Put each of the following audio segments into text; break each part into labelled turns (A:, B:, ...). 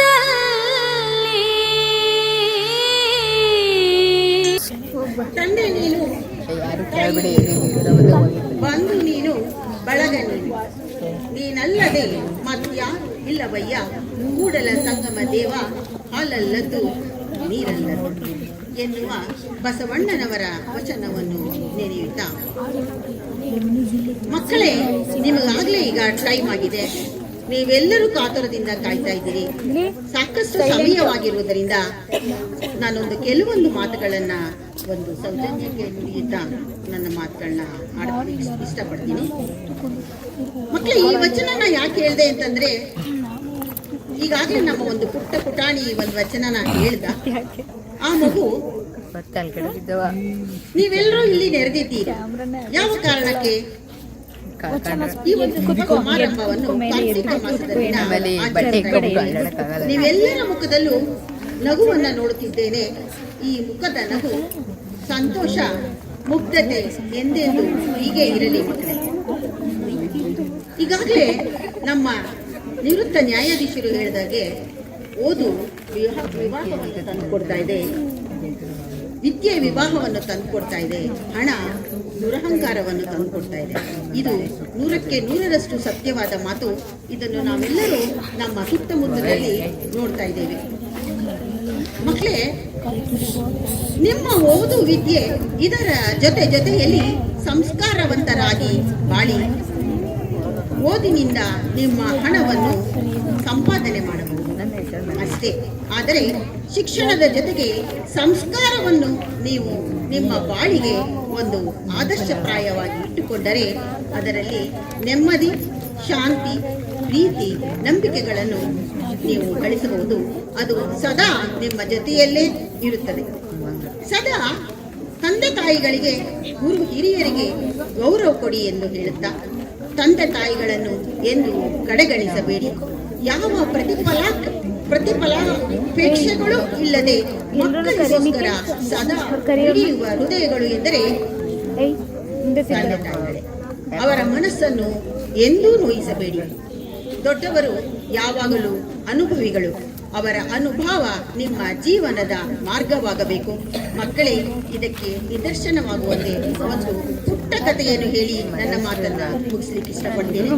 A: ದೇವನಾದಲ್ಲಿ.
B: ತಂದೆ ನೀನು ಬಂದು ನೀನು ಬಳಗ ನೀನು ನೀನಲ್ಲದೆ ಮತ್ಯ ಇಲ್ಲವಯ್ಯ? ಮೂಡಲ ಸಂಗಮ ದೇವ, ಹಾಲಲ್ಲದ್ದು ನೀರಲ್ಲದ್ದು ಎನ್ನುವ ಬಸವಣ್ಣನವರ ವಚನವನ್ನು ನೆನೆಯುತ್ತಾ. ಮಕ್ಕಳೇ, ನಿಮಗಾಗಲೇ ಈಗ ಟೈಮ್ ಆಗಿದೆ. ನೀವೆಲ್ಲರೂ ಕಾತುರದಿಂದ ಕಾಯ್ತಾ ಇದ್ದೀರಿ. ಸಾಕಷ್ಟು ಸಮಯವಾಗಿರುವುದರಿಂದ ನಾನೊಂದು ಕೆಲವೊಂದು ಮಾತುಗಳನ್ನ ಒಂದು ಸೌಜನ್ಯಕ್ಕೆ ಮುಗಿಯುತ್ತ ನನ್ನ ಮಾತುಗಳನ್ನ ಆಡೋದಕ್ಕೆ ಇಷ್ಟಪಡ್ತೀನಿ. ಮತ್ತೆ ಈ ವಚನನ ಯಾಕೆ ಹೇಳ್ದೆ ಅಂತಂದ್ರೆ ಈಗಾಗಲೇ ನಮ್ಮ ಒಂದು ಪುಟ್ಟ ಪುಟಾಣಿ ಈ ಒಂದು ವಚನನ ಹೇಳ್ದ. ಆ ಮಗು ನೀವೆಲ್ಲರೂ ಇಲ್ಲಿ ನೆರೆದಿದ್ದೀರಿ. ಯಾವ ಕಾರಣಕ್ಕೆ? ನೀವೆಲ್ಲರ ಮುಖದಲ್ಲೂ ನಗುವನ್ನ ನೋಡುತ್ತಿದ್ದೇನೆ. ಈ ಮುಖದ ನಗು ಸಂತೋಷ ಮುಗ್ಧತೆ ಎಂದೆಂದು ಹೀಗೆ ಇರಲಿ ಮಕ್ಕಳೇ. ಈಗಾಗಲೇ ನಮ್ಮ ನಿವೃತ್ತ ನ್ಯಾಯಾಧೀಶರು ಹೇಳಿದಾಗೆ ಓದು ವಿವಾಹ ವಿವಾಹವನ್ನು ತಂದುಕೊಡ್ತಾ ಇದೆ. ವಿದ್ಯೆ ವಿವಾಹವನ್ನು ತಂದುಕೊಡ್ತಾ ಇದೆ. ಹಣ ದುರಹಂಕಾರವನ್ನು ತಂದುಕೊಡ್ತಾ ಇದೆ. ಇದು ನೂರಕ್ಕೆ ನೂರರಷ್ಟು ಸತ್ಯವಾದ ಮಾತು. ಇದನ್ನು ನಾವೆಲ್ಲರೂ ನಮ್ಮ ಸುತ್ತಮುತ್ತದಲ್ಲಿ ನೋಡ್ತಾ ಇದ್ದೇವೆ. ಮಕ್ಕಳೇ, ನಿಮ್ಮ ಓದು ವಿದ್ಯೆ ಇದರ ಜೊತೆ ಜೊತೆಯಲ್ಲಿ ಸಂಸ್ಕಾರವಂತರಾಗಿ ಬಾಳಿ. ಓದಿನಿಂದ ನಿಮ್ಮ ಹಣವನ್ನು ಸಂಪಾದನೆ ಮಾಡಬಹುದು. ಅಷ್ಟೇ. ಆದರೆ ಶಿಕ್ಷಣದ ಜೊತೆಗೆ ಸಂಸ್ಕಾರವನ್ನು ನೀವು ನಿಮ್ಮ ಬಾಳಿಗೆ ಒಂದು ಆದರ್ಶಪ್ರಾಯವಾಗಿ ಇಟ್ಟುಕೊಂಡರೆ ಅದರಲ್ಲಿ ನೆಮ್ಮದಿ, ಶಾಂತಿ, ಪ್ರೀತಿ, ನಂಬಿಕೆಗಳನ್ನು ನೀವು ಗಳಿಸಬಹುದು. ಅದು ಸದಾ ನಿಮ್ಮ ಜೊತೆಯಲ್ಲೇ ಇರುತ್ತದೆ. ಸದಾ ತಂದೆ ತಾಯಿಗಳಿಗೆ, ಗುರು ಹಿರಿಯರಿಗೆ ಗೌರವ ಕೊಡಿ ಎಂದು ಹೇಳುತ್ತಾ, ತಂದೆ ತಾಯಿಗಳನ್ನು ಎಂದು ಕಡೆಗಣಿಸಬೇಡಿ. ಯಾವ ಪ್ರತಿಫಲ ಪ್ರತಿಫಲಾಪೇಕ್ಷೆಗಳು ಇಲ್ಲದೆ ಮಕ್ಕಳಿಗೋಸ್ಕರ ಸದಾ ಹಿಡಿಯುವ ಹೃದಯಗಳು ಎಂದರೆ ಅವರ ಮನಸ್ಸನ್ನು ಎಂದೂ ನೋಯಿಸಬೇಡಿ. ದೊಡ್ಡವರು ಯಾವಾಗಲೂ ಅನುಭವಿಗಳು. ಅವರ ಅನುಭವ ನಿಮ್ಮ ಜೀವನದ ಮಾರ್ಗವಾಗಬೇಕು. ಮಕ್ಕಳೇ, ಇದಕ್ಕೆ ನಿದರ್ಶನವಾಗುವಂತೆ ಒಂದು ಪುಟ್ಟ ಕಥೆಯನ್ನು ಹೇಳಿ ನನ್ನ ಮಾತನ್ನ ಮುಗಿಸ್ಲಿಕ್ಕೆ ಇಷ್ಟಪಡ್ತೀನಿ.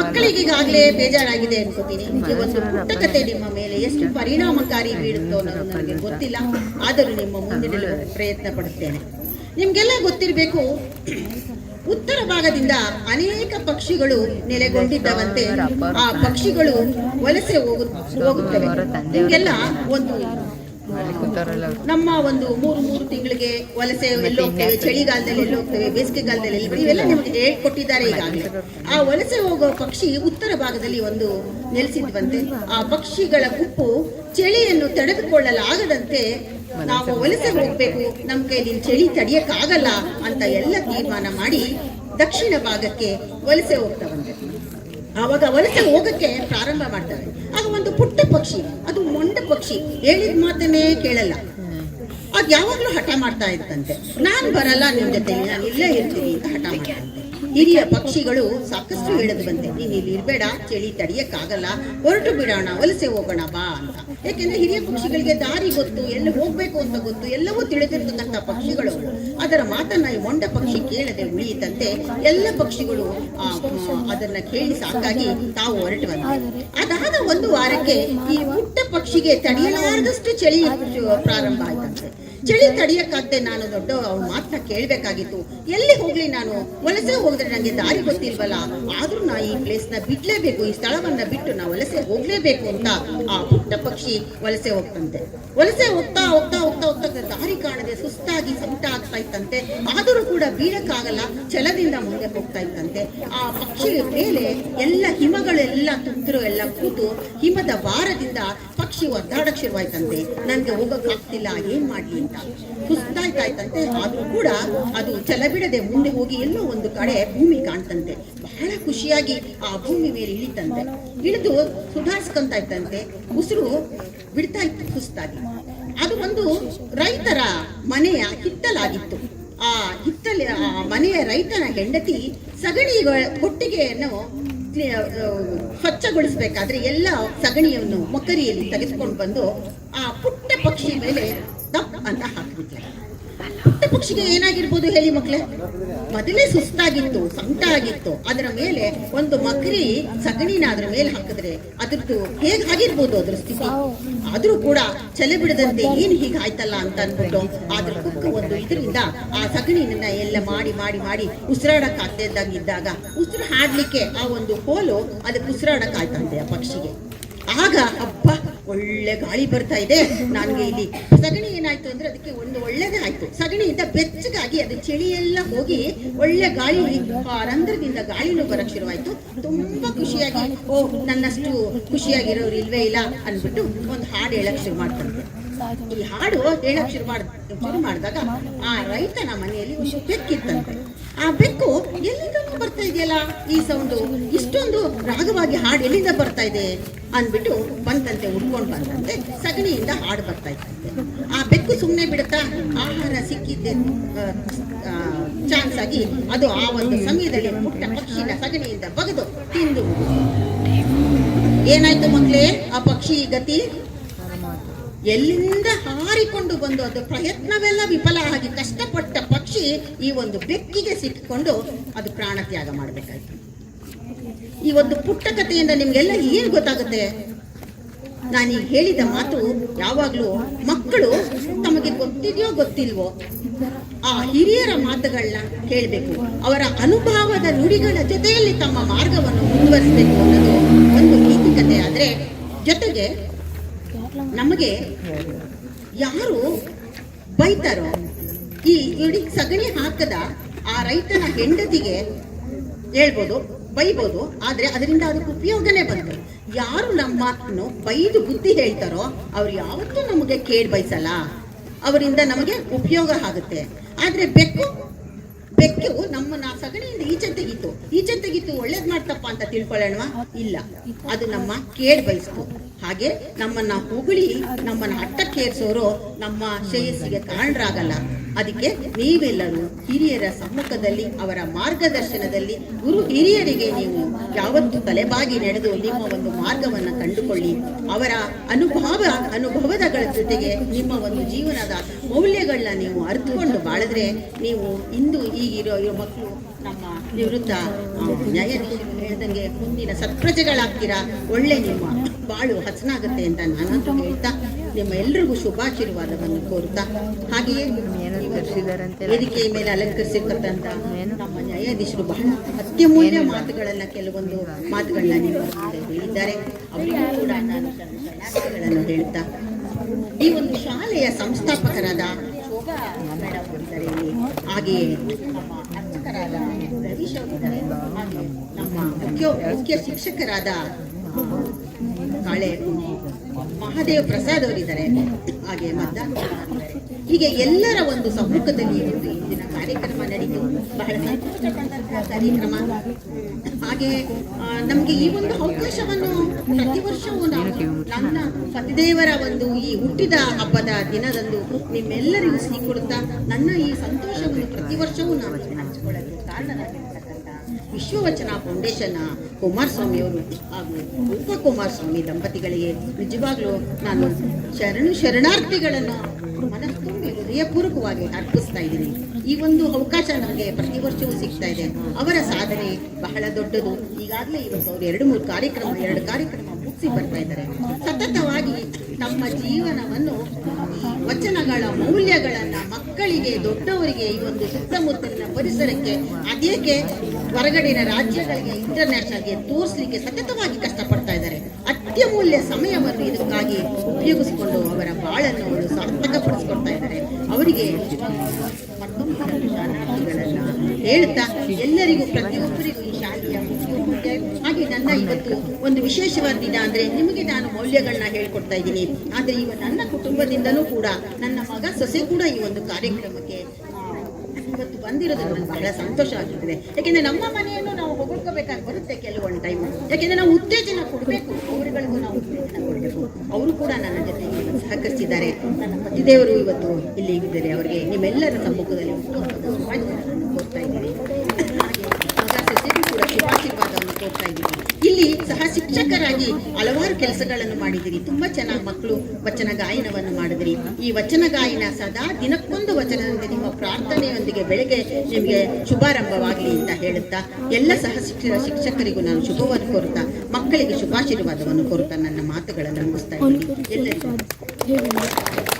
B: ಮಕ್ಕಳಿಗೆ ಈಗಾಗಲೇ ಬೇಜಾರಾಗಿದೆ ಅನ್ಕೋತೀನಿ. ಒಂದು ಪುಟ್ಟ ಕಥೆ ನಿಮ್ಮ ಮೇಲೆ ಎಷ್ಟು ಪರಿಣಾಮಕಾರಿ ಬೀಳುತ್ತೋ ಅನ್ನೋದು ನನಗೆ ಗೊತ್ತಿಲ್ಲ. ಆದರೂ ನಿಮ್ಮ ಮುಂದಿಡಲು ಪ್ರಯತ್ನ ಪಡುತ್ತೇನೆ. ನಿಮ್ಗೆಲ್ಲ ಗೊತ್ತಿರಬೇಕು. ಉತ್ತರ ಭಾಗದಿಂದ ಅನೇಕ ಪಕ್ಷಿಗಳು ನೆಲೆಗೊಂಡಿದ್ದವಂತೆ ಆ ಪಕ್ಷಿಗಳು ವಲಸೆ ಹೋಗು, ಹೋಗುತ್ತವೆ. ನಿಮ್ಗೆಲ್ಲ ಒಂದು ನಮ್ಮ ಒಂದು ಮೂರು ಮೂರು ತಿಂಗಳಿಗೆ ವಲಸೆ ಎಲ್ಲಿ ಹೋಗ್ತೇವೆ? ಚಳಿಗಾಲದಲ್ಲಿ ಎಲ್ಲಿ ಹೋಗ್ತೇವೆ? ಬೇಸಿಗೆಗಾಲದಲ್ಲಿ ಎಲ್ಲಿ ಇವೆಲ್ಲ ನಿಮಗೆ ಹೇಳ್ಕೊಟ್ಟಿದ್ದಾರೆ ಈಗಾಗಲೇ. ಆ ವಲಸೆ ಹೋಗೋ ಪಕ್ಷಿ ಉತ್ತರ ಭಾಗದಲ್ಲಿ ಒಂದು ನೆಲೆಸಿದ್ವಂತೆ. ಆ ಪಕ್ಷಿಗಳ ಗುಂಪು ಚಳಿಯನ್ನು ತಡೆದುಕೊಳ್ಳಲಾಗದಂತೆ ನಾವು ವಲಸೆ ಹೋಗ್ಬೇಕು ನಮ್ಮ ಕೈಲಿ ಚಳಿ ತಡೆಯಕ್ಕಾಗಲ್ಲ ಅಂತ ಎಲ್ಲ ತೀರ್ಮಾನ ಮಾಡಿ ದಕ್ಷಿಣ ಭಾಗಕ್ಕೆ ವಲಸೆ ಹೋಗ್ತವಂತೆ ಆವಾಗ ವಲಸೆ ಹೋಗಕ್ಕೆ ಪ್ರಾರಂಭ ಮಾಡ್ತಾರೆ. ಆಗ ಒಂದು ಪುಟ್ಟ ಪಕ್ಷಿ, ಅದು ಮೊಂಡ ಪಕ್ಷಿ, ಹೇಳಿದ ಮಾತನ್ನೇ ಕೇಳಲ್ಲ. ಅದು ಯಾವಾಗಲೂ ಹಠ ಮಾಡ್ತಾ ಇತ್ತಂತೆ. ನಾನು ಬರಲ್ಲ ನಿಮ್ ಜೊತೆ ನಾನು ಇಲ್ಲೇ ಇರ್ತೀನಿ ಅಂತ ಹಠ ಮಾಡ್ತಂತೆ ಹಿರಿಯ ಪಕ್ಷಿಗಳು ಸಾಕಷ್ಟು ಹೇಳದು ಬಂದೆ ನೀನು ಇಲ್ಲಿ ಇರ್ಬೇಡ, ಚಳಿ ತಡಿಯಕ್ಕಾಗಲ್ಲ, ಹೊರಟು ಬಿಡೋಣ, ವಲಸೆ ಹೋಗೋಣ ಬಾ ಅಂತ. ಯಾಕೆಂದ್ರೆ ಹಿರಿಯ ಪಕ್ಷಿಗಳಿಗೆ ದಾರಿ ಗೊತ್ತು, ಎಲ್ಲಿ ಹೋಗ್ಬೇಕು ಅಂತ ಗೊತ್ತು, ಎಲ್ಲವೂ ತಿಳಿದಿರ್ತಕ್ಕಂಥ ಪಕ್ಷಿಗಳು ಅದರ ಮಾತನ್ನ ಈ ಮೊಂಡ ಪಕ್ಷಿ ಕೇಳದೆ ಉಳಿಯಿತಂತೆ ಎಲ್ಲ ಪಕ್ಷಿಗಳು ಅದನ್ನ ಕೇಳಿ ಸಾಕಾಗಿ ತಾವು ಹೊರಟು ಬಂದ ಅದಾದ ಒಂದು ವಾರಕ್ಕೆ ಈ ಪುಟ್ಟ ಪಕ್ಷಿಗೆ ತಡೆಯಲಾರದಷ್ಟು ಚಳಿ ಪ್ರಾರಂಭ ಆಯ್ತಂತೆ. ಚಳಿ ತಡಿಯಕ್ಕಾಗದೆ ನಾನು ದೊಡ್ಡ ಅವ್ರ ಮಾತನ್ನ ಕೇಳಬೇಕಾಗಿತ್ತು. ಎಲ್ಲಿ ಹೋಗ್ಲಿ ನಾನು? ವಲಸೆ ಹೋಗಿದ್ರೆ ನನಗೆ ದಾರಿ ಗೊತ್ತಿಲ್ವಲ್ಲ? ಆದ್ರೂ ನಾ ಈ ಪ್ಲೇಸ್ನ ಬಿಡ್ಲೇಬೇಕು, ಈ ಸ್ಥಳವನ್ನ ಬಿಟ್ಟು ನಾ ವಲಸೆ ಹೋಗ್ಲೇಬೇಕು ಅಂತ ಆ ಪುಟ್ಟ ಪಕ್ಷಿ ವಲಸೆ ಹೋಗ್ತಂತೆ. ವಲಸೆ ಹೋಗ್ತಾ ಹೋಗ್ತಾ ಹೋಗ್ತಾ ಹೋಗ್ತಾ ದಾರಿ ಕಾಣದೆ ಸುಸ್ತಾಗಿ ಸಂಕಟ ಆಗ್ತಾ ಇತ್ತಂತೆ. ಆದರೂ ಕೂಡ ಬೀಳಕ್ಕಾಗಲ್ಲ, ಛಲದಿಂದ ಮುಂದೆ ಹೋಗ್ತಾ ಇತ್ತಂತೆ. ಆ ಪಕ್ಷಿ ಮೇಲೆ ಎಲ್ಲ ಹಿಮಗಳೆಲ್ಲ ತುಂತರು ಎಲ್ಲ ಕೂತು ಹಿಮದ ಭಾರದಿಂದ ಪಕ್ಷಿ ಒದ್ದಾಡಕ್ಕೆ ಶುರುವಾಯ್ತಂತೆ. ನನ್ಗೆ ಹೋಗಕ್ಕಾಗ್ತಿಲ್ಲ ಏನ್ ಮಾಡ್ಲಿ ಅಂತ. ಸುಸ್ತಾಯ್ತಾಯ್ತಂತೆ, ಆದ್ರೂ ಕೂಡ ಅದು ಛಲ ಬಿಡದೆ ಮುಂದೆ ಹೋಗಿ ಎಲ್ಲೋ ಒಂದು ಕಡೆ ಭೂಮಿ ಕಾಣ್ತಂತೆ. ಬಹಳ ಖುಷಿಯಾಗಿ ಆ ಭೂಮಿ ಮೇಲೆ ಇಳಿತಂತೆ. ಇಳಿದು ಸುಧಾರಿಸ್ಕೊಂತ ಇತ್ತಂತೆ ಉಸಿರು ಬಿಡ್ತಾ ಇತ್ತು ಸುಸ್ತಾಗಿ. ಅದು ಒಂದು ರೈತರ ಮನೆಯ ಹಿತ್ತಲಾಗಿತ್ತು. ಆ ಹಿತ್ತಲ, ಆ ಮನೆಯ ರೈತನ ಹೆಂಡತಿ ಸಗಣಿ ಕೊಟ್ಟಿಗೆಯನ್ನು ಸ್ವಚ್ಛಗೊಳಿಸ್ಬೇಕಾದ್ರೆ ಎಲ್ಲ ಸಗಣಿಯನ್ನು ಮೊಕರಿಯಲ್ಲಿ ತೆಗೆದುಕೊಂಡು ಬಂದು ಆ ಪುಟ್ಟ ಪಕ್ಷಿ ಮೇಲೆ ಅಂತ ಹಾಕ್ಬಿಟ್ಲೆ ಪುಟ್ಟ ಪಕ್ಷಿಗೆ ಏನಾಗಿರ್ಬೋದು ಹೇಳಿ ಮಕ್ಳೇ? ಮೊದಲೇ ಸುಸ್ತಾಗಿತ್ತು, ಸಂಕಟ ಆಗಿತ್ತು. ಅದರ ಮೇಲೆ ಒಂದು ಮಕರಿ ಸಗಣಿನ ಅದರ ಮೇಲೆ ಹಾಕಿದ್ರೆ ಅದ್ರದ್ದು ಹೇಗ್ ಆಗಿರ್ಬೋದು ಅದ್ರ ಸ್ಥಿತಿ? ಆದ್ರೂ ಕೂಡ ಚಲೆ ಬಿಡದಂತೆ ಏನ್ ಹೀಗೆ ಆಯ್ತಲ್ಲ ಅಂತ ಅನ್ಬಿಟ್ಟು ಅದ್ರ ಕುಕ್ಕ ಒಂದು ಇದರಿಂದ ಆ ಸಗಣಿನ ಎಲ್ಲ ಮಾಡಿ ಮಾಡಿ ಮಾಡಿ ಉಸಿರಾಡಕ್ ಇದ್ದಾಗ ಉಸಿರು ಹಾಡ್ಲಿಕ್ಕೆ ಆ ಒಂದು ಕೋಲು ಅದಕ್ಕೆ ಉಸಿರಾಡಕ್ ಆಯ್ತಂತೆ ಆ ಪಕ್ಷಿಗೆ. ಆಗ ಹಬ್ಬ ಒಳ್ಳೆ ಗಾಳಿ ಬರ್ತಾ ಇದೆ. ನನಗೆ ಇಲ್ಲಿ ಸಗಣಿ ಏನಾಯ್ತು ಅಂದ್ರೆ ಅದಕ್ಕೆ ಒಂದು ಒಳ್ಳೇದೇ ಆಯ್ತು ಸಗಣಿಯಿಂದ ಬೆಚ್ಚಗಾಗಿ ಅದು ಚಳಿ ಎಲ್ಲ ಹೋಗಿ ಒಳ್ಳೆ ಗಾಳಿ ಆ ರಂಧ್ರದಿಂದ ಗಾಳಿನೂ ಬರಕ್ ಶುರುವಾಯ್ತು. ತುಂಬಾ ಖುಷಿಯಾಗಿ, ಓ, ನನ್ನಷ್ಟು ಖುಷಿಯಾಗಿರೋರು ಇಲ್ವೇ ಇಲ್ಲ ಅನ್ಬಿಟ್ಟು ಒಂದು ಹಾಡು ಹೇಳಕ್ ಶುರು ಮಾಡ್ಕೊಂಡೆ ಈ ಹಾಡು ಹೇಳಕ್ ಶುರು ಮಾಡ್ ಶುರು ಮಾಡಿದಾಗ ಆ ರೈತನ ಮನೆಯಲ್ಲಿ ಬೆಕ್ಕಿತ್ತಂತೆ ಆ ಬೆಕ್ಕು ಎಲ್ಲಿಂದ ಬರ್ತಾ ಇದೆಯಲ್ಲ ಈ ಸೌಂಡು ಇಷ್ಟೊಂದು ರಾಗವಾಗಿ ಹಾಡು ಎಲ್ಲಿಂದ ಬರ್ತಾ ಇದೆ ಅಂದ್ಬಿಟ್ಟು ಬಂತಂತೆ ಉಡ್ಕೊಂಡು ಬಂದಂತೆ ಸಗಣಿಯಿಂದ ಹಾಡು ಬರ್ತಾ ಇತ್ತಂತೆ. ಆ ಬೆಕ್ಕು ಸುಮ್ಮನೆ ಬಿಡುತ್ತಾ ಆಹಾರ ಸಿಕ್ಕಿದ್ದೆ ಚಾನ್ಸ್ ಆಗಿ ಅದು ಆ ಒಂದು ಸಮಯದಲ್ಲಿ ಪುಟ್ಟ ಪಕ್ಷಿನ ಸಗಣಿಯಿಂದ ಬಗೆದು ತಿಂದು. ಏನಾಯ್ತು ಮಕ್ಕಳೇ ಆ ಪಕ್ಷಿ ಗತಿ? ಎಲ್ಲಿಂದ ಹಾರಿಕೊಂಡು ಬಂದು ಅದು ಪ್ರಯತ್ನವೆಲ್ಲ ವಿಫಲ ಆಗಿ ಕಷ್ಟಪಟ್ಟ ಪಕ್ಷಿ ಈ ಒಂದು ಬೆಕ್ಕಿಗೆ ಸಿಕ್ಕಿಕೊಂಡು ಅದು ಪ್ರಾಣ ತ್ಯಾಗ ಮಾಡಬೇಕಾಯ್ತು. ಈ ಒಂದು ಪುಟ್ಟ ಕಥೆಯಿಂದ ನಿಮ್ಗೆಲ್ಲ ಏನು ಗೊತ್ತಾಗುತ್ತೆ? ನಾನೀಗ ಹೇಳಿದ ಮಾತು ಯಾವಾಗಲೂ ಮಕ್ಕಳು ತಮಗೆ ಗೊತ್ತಿದೆಯೋ ಗೊತ್ತಿಲ್ವೋ, ಆ ಹಿರಿಯರ ಮಾತುಗಳನ್ನ ಹೇಳಬೇಕು ಅವರ ಅನುಭವದ ನುಡಿಗಳ ಜೊತೆಯಲ್ಲಿ ತಮ್ಮ ಮಾರ್ಗವನ್ನು ಮುಂದುವರಿಸಬೇಕು ಅನ್ನೋದು ಒಂದು ನೀತಿಕತೆ ಆದರೆ ಜೊತೆಗೆ ನಮಗೆ ಯಾರು ಬೈತಾರೋ ಈ ಇಡೀ ಸಗಣಿ ಹಾಕದ ಆ ರೈತನ ಹೆಂಡತಿಗೆ ಹೇಳ್ಬೋದು, ಬೈಬೋದು, ಆದ್ರೆ ಅದರಿಂದ ಅದಕ್ಕೆ ಉಪಯೋಗನೇ ಬಂತು. ಯಾರು ನಮ್ಮ ಮಾತನ್ನು ಬೈದು ಬುದ್ಧಿ ಹೇಳ್ತಾರೋ ಅವ್ರು ಯಾವತ್ತೂ ನಮಗೆ ಕೇಳಿ ಬಯಸಲ್ಲ. ಅವರಿಂದ ನಮಗೆ ಉಪಯೋಗ ಆಗುತ್ತೆ. ಆದ್ರೆ ಬೆಕ್ಕು ಬೆಕ್ಕು ನಮ್ಮನ್ನ ಸಗಣಿಯಿಂದ ಈಚೆ ತೆಗಿತು. ಈಚೆ ತೆಗಿತು, ಒಳ್ಳೇದ್ ಮಾಡ್ತಪ್ಪ ಅಂತ ತಿಳ್ಕೊಳ್ಳೋಣವಾ? ಇಲ್ಲ. ಅದು ನಮ್ಮ ಕೇಳ್ ಬಯಸ್ತು. ಹಾಗೆ ನಮ್ಮನ್ನ ಹೊಗಳಿ, ನಮ್ಮನ್ನ ಅಟ್ಟಕ್ಕೇರ್ಸೋರು ನಮ್ಮ ಶ್ರೇಯಸ್ಸಿಗೆ ಕಾರಣರಾಗಲ್ಲ. ಅದಕ್ಕೆ ನೀವೆಲ್ಲರೂ ಹಿರಿಯರ ಸಮ್ಮುಖದಲ್ಲಿ, ಅವರ ಮಾರ್ಗದರ್ಶನದಲ್ಲಿ ಗುರು ಹಿರಿಯರಿಗೆ ನೀವು ಯಾವತ್ತೂ ತಲೆಬಾಗಿ ನಡೆದು ನಿಮ್ಮ ಒಂದು ಮಾರ್ಗವನ್ನು ಕಂಡುಕೊಳ್ಳಿ. ಅವರ ಅನುಭವ ಅನುಭವದಗಳ ಜೊತೆಗೆ ನಿಮ್ಮ ಒಂದು ಜೀವನದ ಮೌಲ್ಯಗಳನ್ನ ನೀವು ಅರ್ಥಕೊಂಡು ಬಾಳಿದ್ರೆ ನೀವು ಇಂದು ಈಗಿರೋ ಇರೋ ಮಕ್ಕಳು ನಮ್ಮ ನಿವೃತ್ತ ನ್ಯಾಯಾಧೀಶರು ಹೇಳ್ದಂಗೆ ಮುಂದಿನ ಸತ್ಪ್ರಜೆಗಳಾಗ್ತೀರಾ? ಒಳ್ಳೆ ನಿಮ್ಮ ಬಾಳು ಹಸನಾಗುತ್ತೆ ಅಂತ ನಾನಂತೂ ಹೇಳ್ತಾ, ನಿಮ್ಮ ಎಲ್ರಿಗೂ ಶುಭಾಶೀರ್ವಾದವನ್ನು ಕೋರುತ್ತಾ, ಹಾಗೆಯೇ
C: ಏನೋ ತರಿಸಿದಾರಂತೆ
B: ವೇದಿಕೆಯ ಮೇಲೆ ಅಲಂಕರಿಸಿರ್ತಕ್ಕಂಥ? ನಮ್ಮ ನ್ಯಾಯಾಧೀಶರು ಬಹಳ ಅತ್ಯಮೂಲ್ಯ ಮಾತುಗಳನ್ನ ಕೆಲವೊಂದು ಮಾತುಗಳನ್ನ ನೀವು ಇದ್ದಾರೆ ಹೇಳಿದ್ದಾರೆ ಅವರಿಗೂ ಕೂಡ ನಾನು ಹೇಳ್ತಾ ಈ ಒಂದು ಶಾಲೆಯ ಸಂಸ್ಥಾಪಕರಾದ ಶೋಭಾ ಮೇಡಮ್ ಹಾಗೆಯೇ ನಮ್ಮ ಅರ್ಚಕರಾದ ರವೀಶ್ ಅವರಿದ್ದಾರೆ ಹಾಗೆ ನಮ್ಮ ಮುಖ್ಯ ಮುಖ್ಯ ಶಿಕ್ಷಕರಾದ ಕಾಳೆ ಮಹಾದೇವ್ ಪ್ರಸಾದ್ ಅವರಿದ್ದಾರೆ ಹಾಗೆ ಅವರಿದ್ದಾರೆ. ಹೀಗೆ ಎಲ್ಲರ ಒಂದು ಸಮ್ಮುಖದಲ್ಲಿ ಒಂದು ಇಂದಿನ ಕಾರ್ಯಕ್ರಮ ನಡೆಯಿತು ಬಹಳ ಸಂತೋಷಪಟ್ಟಂತಹ ಕಾರ್ಯಕ್ರಮ. ಹಾಗೆ ನಮಗೆ ಈ ಒಂದು ಅವಕಾಶವನ್ನು ಪ್ರತಿ ವರ್ಷವೂ ನಾವು ನನ್ನ ಪತಿದೇವರ ಒಂದು ಈ ಹುಟ್ಟಿದ ಹಬ್ಬದ ದಿನದಂದು ನಿಮ್ಮೆಲ್ಲರಿಗೂ ಸಿಕ್ಕಿಕೊಡುತ್ತಾ ನನ್ನ ಈ ಸಂತೋಷವನ್ನು ಪ್ರತಿ ವರ್ಷವೂ ನಾವು ವಿಶ್ವವಚನ ಫೌಂಡೇಶನ್ ಕುಮಾರಸ್ವಾಮಿ ಅವರು ಹಾಗೂ ಉಪ ಕುಮಾರಸ್ವಾಮಿ ದಂಪತಿಗಳಿಗೆ ನಿಜವಾಗ್ಲೂ ನಾನು ಶರಣು ಶರಣಾರ್ಥಿಗಳನ್ನು ಮನಸ್ತುಂಬಿ ಹೃದಯಪೂರ್ವಕವಾಗಿ ಅರ್ಪಿಸ್ತಾ ಇದ್ದೀನಿ. ಈ ಒಂದು ಅವಕಾಶ ನನಗೆ ಪ್ರತಿ ವರ್ಷವೂ ಸಿಗ್ತಾ ಇದೆ. ಅವರ ಸಾಧನೆ ಬಹಳ ದೊಡ್ಡದು. ಈಗಾಗಲೇ ಇವತ್ತು ಅವರು ಎರಡು ಮೂರು ಕಾರ್ಯಕ್ರಮ, ಎರಡು ಕಾರ್ಯಕ್ರಮ ಮುಗಿಸಿ ಬರ್ತಾ ಇದ್ದಾರೆ. ಸತತವಾಗಿ ನಮ್ಮ ಜೀವನವನ್ನು ವಚನಗಳ ಮೌಲ್ಯಗಳನ್ನ ಮಕ್ಕಳಿಗೆ, ದೊಡ್ಡವರಿಗೆ ಈ ಒಂದು ಸುತ್ತಮುತ್ತಲಿನ ಪರಿಸರಕ್ಕೆ, ಅದೇಕೆ ಹೊರಗಡಿನ ರಾಜ್ಯಗಳಿಗೆ ಇಂಟರ್ನ್ಯಾಷನಲ್ಗೆ ತೋರಿಸಲಿಕ್ಕೆ ಸತತವಾಗಿ ಕಷ್ಟಪಡ್ತಾ ಇದ್ದಾರೆ. ಅತ್ಯಮೂಲ್ಯ ಸಮಯವನ್ನು ಇದಕ್ಕಾಗಿ ಉಪಯೋಗಿಸಿಕೊಂಡು ಅವರ ಬಾಳನ್ನು ಅವರು ಸಾರ್ಥಕಪಡಿಸ್ಕೊಳ್ತಾ ಇದ್ದಾರೆ. ಅವರಿಗೆ ಹೇಳ್ತಾ ಎಲ್ಲರಿಗೂ ಪ್ರತಿಯೊಬ್ಬರಿಗೂ ಈ ಶಾಲೆಯ ಹಾಗೆ ನನ್ನ ಇವತ್ತು ಒಂದು ವಿಶೇಷವಾದ ದಿನ ಅಂದ್ರೆ ನಿಮಗೆ ನಾನು ಮೌಲ್ಯಗಳನ್ನ ಹೇಳ್ಕೊಡ್ತಾ ಇದ್ದೀನಿ. ಆದ್ರೆ ಇವ ನನ್ನ ಕುಟುಂಬದಿಂದಲೂ ಕೂಡ ನನ್ನ ಮಗ ಸೊಸೆ ಕೂಡ ಈ ಒಂದು ಕಾರ್ಯಕ್ರಮಕ್ಕೆ ಇವತ್ತು ಬಂದಿರೋದು ನನಗೆ ಬಹಳ ಸಂತೋಷ ಆಗಿರ್ತದೆ ಯಾಕೆಂದ್ರೆ ನಮ್ಮ ಮನೆಯನ್ನು ನಾವು ಹೊಗಳ್ಕೋಬೇಕಾಗಿ ಬರುತ್ತೆ ಕೆಲವೊಂದು ಟೈಮ್ ಯಾಕೆಂದ್ರೆ ನಾವು ಉತ್ತೇಜನ ಕೊಡಬೇಕು. ಅವರುಗಳಿಗೂ ನಾವು ಉತ್ತೇಜನ ಕೊಡಬೇಕು. ಅವರು ಕೂಡ ನನ್ನ ಜೊತೆಗೆ ಸಹಕರಿಸಿದ್ದಾರೆ. ನನ್ನ ಪತಿದೇವರು ಇವತ್ತು ಇಲ್ಲಿ ಇದ್ದಾರೆ ಅವರಿಗೆ ನಿಮ್ಮೆಲ್ಲರ ಸಮ್ಮುಖದಲ್ಲಿ ಶುಭಾಶಯಗಳನ್ನು ಕೋರ್ತಾ ಇದ್ದೀನಿ ಹಾಗೆ ಮಗ ಸೊಸೆಗೂ ಕೂಡ ಶುಭಾಶೀರ್ವಾದವನ್ನು ಕೋರ್ತಾ ಇದ್ದೀನಿ ಇಲ್ಲಿ ಸಹ ಶಿಕ್ಷಕರಾಗಿ ಹಲವಾರು ಕೆಲಸಗಳನ್ನು ಮಾಡಿದಿರಿ. ತುಂಬಾ ಚೆನ್ನಾಗಿ ಮಕ್ಕಳು ವಚನ ಗಾಯನವನ್ನು ಮಾಡಿದ್ರಿ. ಈ ವಚನ ಗಾಯನ ಸದಾ ದಿನಕ್ಕೊಂದು ವಚನದಂತೆ ನಿಮ್ಮ ಪ್ರಾರ್ಥನೆಯೊಂದಿಗೆ ಬೆಳಗ್ಗೆ ನಿಮಗೆ ಶುಭಾರಂಭವಾಗಲಿ ಅಂತ ಹೇಳುತ್ತಾ ಎಲ್ಲ ಸಹ ಶಿಕ್ಷಣ ಶಿಕ್ಷಕರಿಗೂ ನಾನು ಶುಭವನ್ನು ಕೋರುತ್ತಾ ಮಕ್ಕಳಿಗೆ ಶುಭಾಶೀರ್ವಾದವನ್ನು ಕೋರುತ್ತಾ ನನ್ನ ಮಾತುಗಳನ್ನು ಮುಗಿಸ್ತಾ ಇದ್ದೀನಿ. ಎಲ್ಲರಿಗೂ